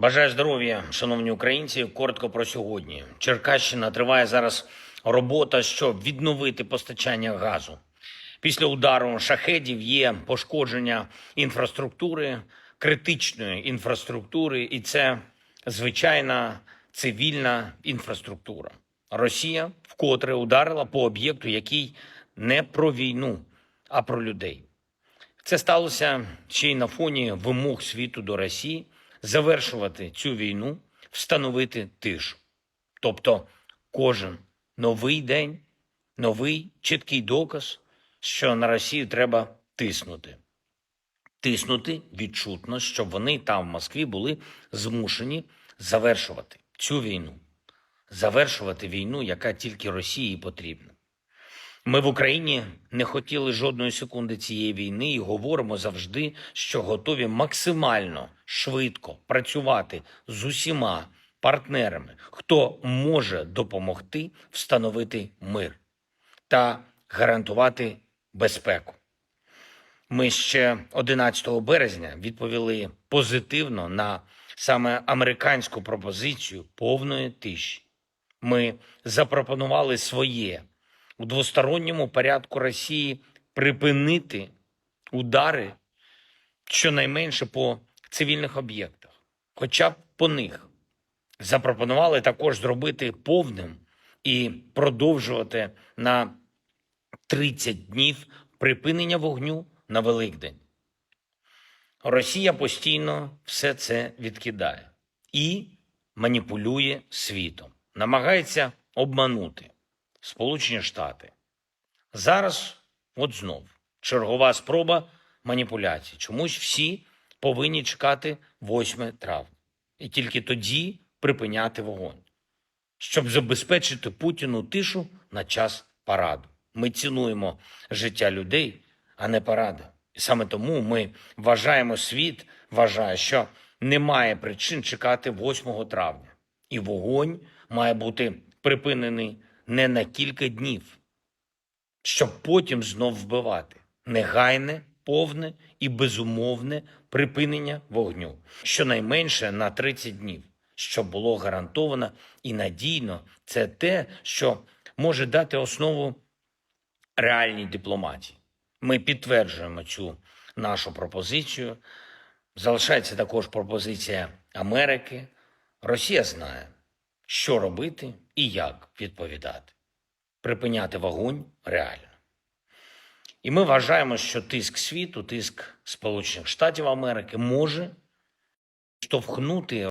Бажаю здоров'я, шановні українці. Коротко про сьогодні. Черкащина триває зараз робота, щоб відновити постачання газу. Після удару шахедів є пошкодження інфраструктури, критичної інфраструктури, і це звичайна цивільна інфраструктура. Росія вкотре ударила по об'єкту, який не про війну, а про людей. Це сталося ще й на фоні вимог світу до Росії завершувати цю війну, встановити тишу. Тобто кожен новий день, новий чіткий доказ, що на Росію треба тиснути. Тиснути відчутно, щоб вони там, в Москві, були змушені завершувати цю війну, завершувати війну, яка тільки Росії потрібна. Ми в Україні не хотіли жодної секунди цієї війни і говоримо завжди, що готові максимально швидко працювати з усіма партнерами, хто може допомогти встановити мир та гарантувати безпеку. Ми ще 11 березня відповіли позитивно на саме американську пропозицію повної тиші. Ми запропонували своє у двосторонньому порядку Росії припинити удари щонайменше по цивільних об'єктах, хоча б по них. Запропонували також зробити повним і продовжувати на 30 днів припинення вогню на Великдень. Росія постійно все це відкидає і маніпулює світом, намагається обманути Сполучені Штати. Зараз, от знов, чергова спроба маніпуляцій. Чомусь всі повинні чекати 8 травня і тільки тоді припиняти вогонь, щоб забезпечити Путіну тишу на час параду. Ми цінуємо життя людей, а не паради. І саме тому ми вважаємо, світ вважає, що немає причин чекати 8 травня. І вогонь має бути припинений не на кілька днів, щоб потім знов вбивати. Негайне, повне і безумовне припинення вогню, щонайменше на 30 днів, щоб було гарантовано і надійно. Це те, що може дати основу реальній дипломатії. Ми підтверджуємо цю нашу пропозицію. Залишається також пропозиція Америки. Росія знає, що робити і як відповідати. Припиняти вогонь реально. І ми вважаємо, що тиск світу, тиск Сполучених Штатів Америки може штовхнути